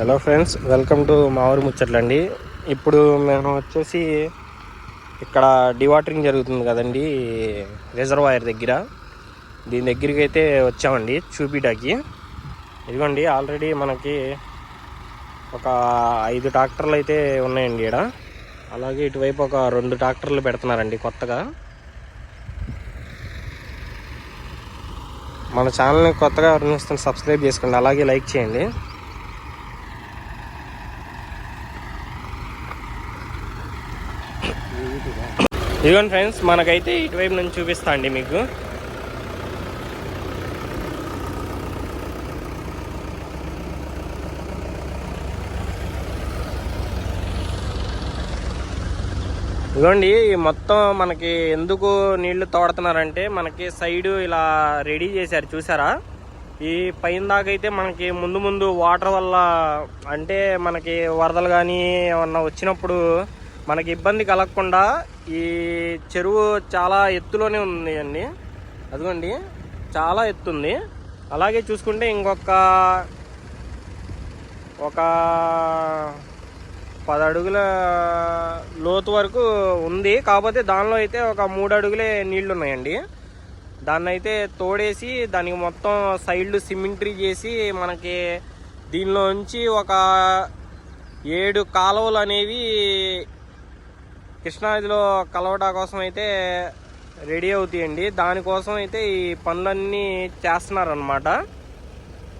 Hello friends welcome to మా ఊరు ముచ్చట్లండి ఇప్పుడు మేము వచ్చేసి ఇక్కడ డివాటరింగ్ జరుగుతుంది కదండి రిజర్వాయర్ దగ్గర. దీని దగ్గరికి అయితే వచ్చామండి చూపిటాకి ఇదిగోండి ఆల్రెడీ మనకి ఒక ఐదు ట్రాక్టర్లు అయితే ఉన్నాయండి ఇక్కడ అలాగే ఇటువైపు ఒక రెండు ట్రాక్టర్లు పెడుతున్నారండి కొత్తగా. మన ఛానల్ని కొత్తగా ఎవరిని సబ్స్క్రైబ్ చేసుకోండి. అలాగే లైక్ చేయండి. ఇదిగోండి ఫ్రెండ్స్ మనకైతే ఇటువైపు నుంచి చూపిస్తా అండి మీకు. ఇదిగోండి ఈ మొత్తం మనకి ఎందుకు నీళ్ళు తోడుతున్నారంటే మనకి సైడ్ ఇలా రెడీ చేశారు చూసారా? ఈ పైన దాకైతే మనకి ముందు ముందు వాటర్ వల్ల అంటే మనకి వరదలు కానీ ఏమన్నా వచ్చినప్పుడు మనకి ఇబ్బంది కలగకుండా ఈ చెరువు చాలా ఎత్తులోనే ఉంది అండి అదిగోండి చాలా ఎత్తుంది. అలాగే చూసుకుంటే ఇంకొక ఒక పది అడుగుల లోతు వరకు ఉంది. కాకపోతే దానిలో అయితే ఒక మూడు అడుగులే నీళ్ళు ఉన్నాయండి. దాన్ని అయితే తోడేసి దానికి మొత్తం సైడ్లు సిమెంట్రీ చేసి మనకి దీనిలోంచి ఒక ఏడు కాలువలు అనేవి కృష్ణానదిలో కలవడా కోసం అయితే రెడీ అవుతాయండి. దానికోసం అయితే ఈ పనులన్నీ చేస్తున్నారనమాట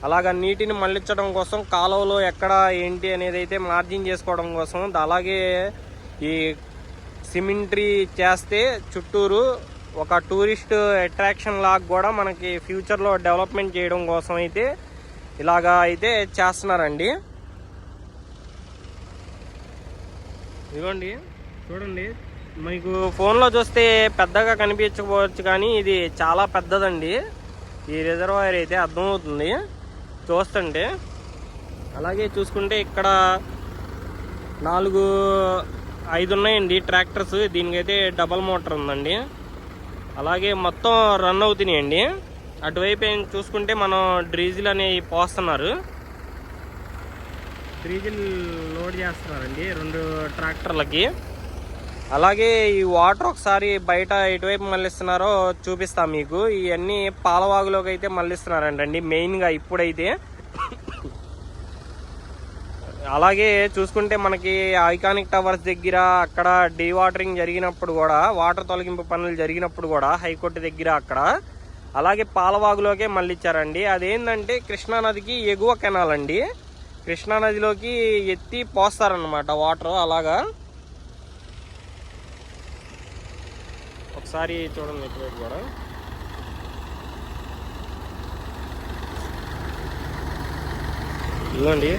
అలాగ నీటిని మళ్ళించడం కోసం కాలువలో ఎక్కడ ఏంటి అనేది అయితే మార్జిన్ చేసుకోవడం కోసం అలాగే ఈ సిమెంట్రీ చేస్తే చుట్టూరు ఒక టూరిస్ట్ అట్రాక్షన్ లాగా కూడా మనకి ఫ్యూచర్లో డెవలప్మెంట్ చేయడం కోసం అయితే ఇలాగా అయితే చేస్తున్నారండి. ఇదిగోండి. చూడండి. మీకు ఫోన్లో చూస్తే పెద్దగా కనిపించకపోవచ్చు కానీ ఇది చాలా పెద్దదండి. ఈ రిజర్వాయర్ అయితే అర్థమవుతుంది చూస్తుంటే. అలాగే చూసుకుంటే ఇక్కడ నాలుగు ఐదు ఉన్నాయండి ట్రాక్టర్స్. దీనికైతే డబల్ మోటార్ ఉందండి. అలాగే మొత్తం రన్ అవుతున్నాయండి. అటువైపు ఏం చూసుకుంటే మనం డ్రీజిల్ అనేవి పోస్తున్నారు. డ్రీజిల్ లోడ్ చేస్తున్నారండి రెండు ట్రాక్టర్లకి. అలాగే ఈ వాటర్ ఒకసారి బయట ఎటువైపు మళ్ళిస్తున్నారో చూపిస్తా మీకు. ఇవన్నీ పాలవాగులోకి అయితే మళ్ళిస్తున్నారంటండి మెయిన్గా ఇప్పుడైతే. అలాగే చూసుకుంటే మనకి ఐకానిక్ టవర్స్ దగ్గర అక్కడ డీవాటరింగ్ జరిగినప్పుడు కూడా వాటర్ తొలగింపు పనులు జరిగినప్పుడు కూడా హైకోర్టు దగ్గర అక్కడ. అలాగే పాలవాగులోకే మళ్ళిచ్చారండి. అదేంటంటే కృష్ణానదికి ఎగువ కెనాల్ అండి కృష్ణానదిలోకి ఎత్తి పోస్తారనమాట వాటర్ అలాగా. ఒకసారి చూడండి ఇటువైపు కూడా. ఇదిగోండి.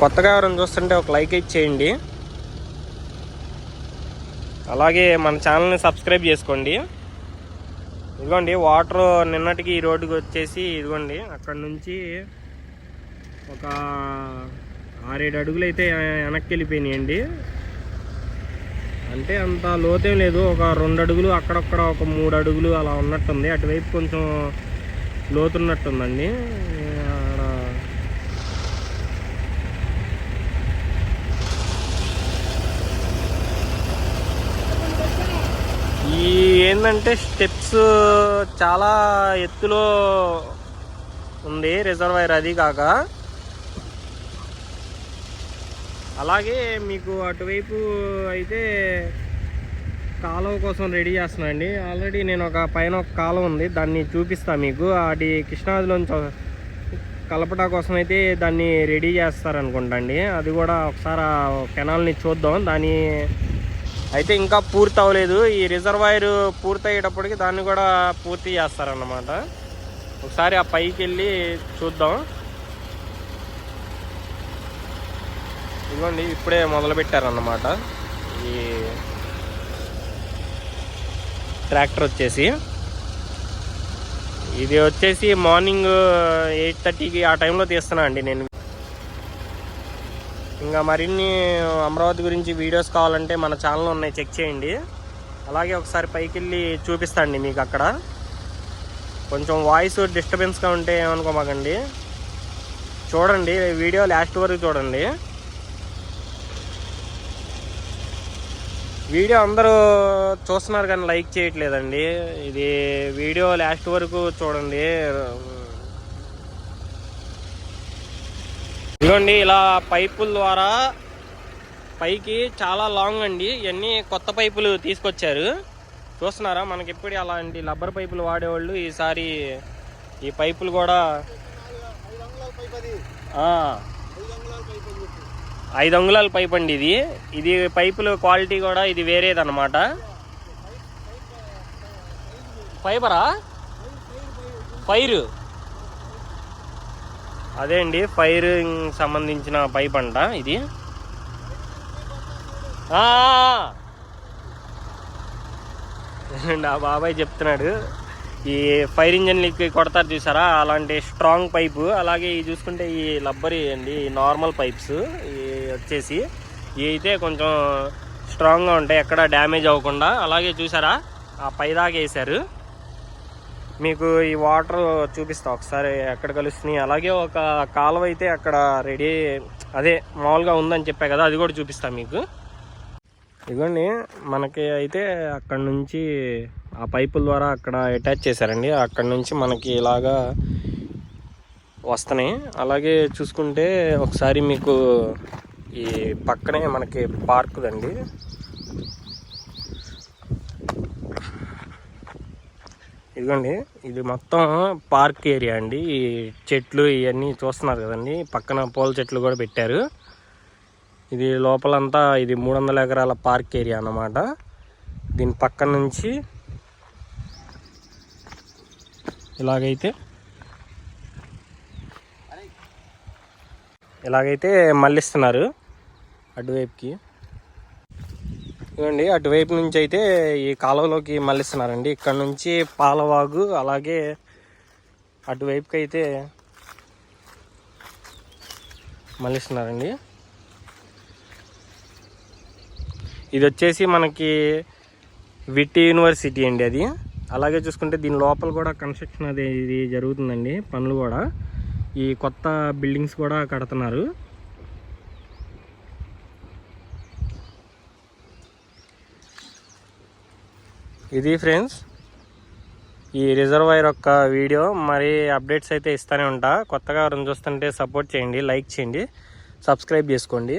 కొత్తగా ఎవరైనా చూస్తుంటే ఒక లైక్ ఇచ్చేయండి అలాగే మన ఛానల్ని సబ్స్క్రైబ్ చేసుకోండి. ఇదిగోండి వాటర్ నిన్నటికి ఈ రోడ్డుకి వచ్చేసి ఇదిగోండి అక్కడ నుంచి ఒక ఆరేడు అడుగులు అయితే వెనక్కి వెళ్ళిపోయినాయండి అంటే అంత లోతేం లేదు. ఒక రెండు అడుగులు అక్కడక్కడ ఒక మూడు అడుగులు అలా ఉన్నట్టుంది. అటువైపు కొంచెం లోతున్నట్టుందండి. ఆడ ఈ ఏంటంటే స్టెప్స్ చాలా ఎత్తులో ఉంది రిజర్వాయర్ అది కాక. అలాగే మీకు అటువైపు అయితే కాలువ కోసం రెడీ చేస్తున్నా అండి ఆల్రెడీ నేను ఒక పైన ఒక కాలువ ఉంది. దాన్ని చూపిస్తా మీకు. అది కృష్ణాదిలోంచి కలపటా కోసం అయితే దాన్ని రెడీ చేస్తారనుకుంటా అండి అది కూడా ఒకసారి కెనాల్ని చూద్దాం. దాని అయితే ఇంకా పూర్తి అవ్వలేదు. ఈ రిజర్వాయర్ పూర్తి అయ్యేటప్పటికి దాన్ని కూడా పూర్తి చేస్తారన్నమాట. ఒకసారి ఆ పైకి వెళ్ళి చూద్దాం. ఇదిగోండి ఇప్పుడే మొదలు పెట్టారన్నమాట ఈ ట్రాక్టర్ వచ్చేసి. ఇది వచ్చేసి మార్నింగ్ ఎయిట్ థర్టీకి ఆ టైంలో తీస్తున్నా అండి నేను. ఇంకా మరిన్ని అమరావతి గురించి వీడియోస్ కావాలంటే మన ఛానల్ ఉన్నాయి చెక్ చేయండి. అలాగే ఒకసారి పైకి వెళ్ళి చూపిస్తాండి మీకు అక్కడ. కొంచెం వాయిస్ డిస్టర్బెన్స్గా ఉంటే ఏమనుకోమాకండి. చూడండి వీడియో లాస్ట్ వరకు చూడండి. వీడియో అందరూ చూస్తున్నారు కానీ లైక్ చేయట్లేదండి. ఇది వీడియో లాస్ట్ వరకు చూడండి. ఇదిగోండి ఇలా పైపుల ద్వారా పైకి చాలా లాంగ్ అండి. ఇవన్నీ కొత్త పైపులు తీసుకొచ్చారు. చూస్తున్నారా మనకి ఎప్పుడు అలాంటి రబ్బర్ పైపులు వాడేవాళ్ళు ఈసారి ఈ పైపులు కూడా. ఐదు అంగుళాల పైప్ అండి ఇది. ఇది పైపులు క్వాలిటీ కూడా ఇది వేరేదన్నమాట. ఫైబరా? ఫైర్? అదే అండి ఫైర్ సంబంధించిన పైప్ అంట ఇది. ఆ, బాబాయ్ చెప్తున్నాడు ఈ ఫైర్ ఇంజన్లకి కొడతారు చూసారా? అలాంటి స్ట్రాంగ్ పైపు అలాగే ఈ చూసుకుంటే ఈ లబ్బరి అండి ఈ నార్మల్ పైప్స్ ఈ వచ్చేసి ఇవి అయితే కొంచెం స్ట్రాంగ్గా ఉంటాయి ఎక్కడ డ్యామేజ్ అవ్వకుండా అలాగే చూసారా? ఆ పైదాకా వేసారు మీకు ఈ వాటర్ చూపిస్తా ఒకసారి ఎక్కడ కలుస్తున్నాయి. అలాగే ఒక కాలువ అయితే అక్కడ రెడీ అదే మామూలుగా ఉందని చెప్పా కదా అది కూడా చూపిస్తా మీకు. ఇదిగోండి మనకి అయితే అక్కడ నుంచి ఆ పైపుల ద్వారా అక్కడ అటాచ్ చేశారండి. అక్కడ నుంచి మనకి ఇలాగా వస్తున్నాయి. అలాగే చూసుకుంటే ఒకసారి మీకు ఈ పక్కనే మనకి పార్క్ అండి ఇదిగోండి ఇది మొత్తం పార్క్ ఏరియా అండి. ఈ చెట్లు ఇవన్నీ చూస్తున్నారు కదండి. పక్కన పూల చెట్లు కూడా పెట్టారు. ఇది లోపలంతా ఇది మూడు వందల ఎకరాల పార్క్ ఏరియా అన్నమాట. దీని పక్క నుంచి ఇలాగైతే ఇలాగైతే మళ్ళిస్తున్నారు అటువైపుకి. ఇవ్వండి అటువైపు నుంచి అయితే ఈ కాలువలోకి మళ్ళిస్తున్నారండి. ఇక్కడ నుంచి పాలవాగు అలాగే అటువైపుకి అయితే మళ్ళిస్తున్నారండి. ఇది వచ్చేసి మనకి విట్టి యూనివర్సిటీ అండి అది. అలాగే చూసుకుంటే దీని లోపల కూడా కన్స్ట్రక్షన్ అది ఇది జరుగుతుందండి పనులు కూడా. ఈ కొత్త బిల్డింగ్స్ కూడా కడుతున్నారు. ఇది ఫ్రెండ్స్ ఈ రిజర్వాయర్ యొక్క వీడియో. మరి అప్డేట్స్ అయితే ఇస్తూనే ఉంటా. కొత్తగా ఎవరైనా చూస్తుంటే సపోర్ట్ చేయండి లైక్ చేయండి సబ్స్క్రైబ్ చేసుకోండి.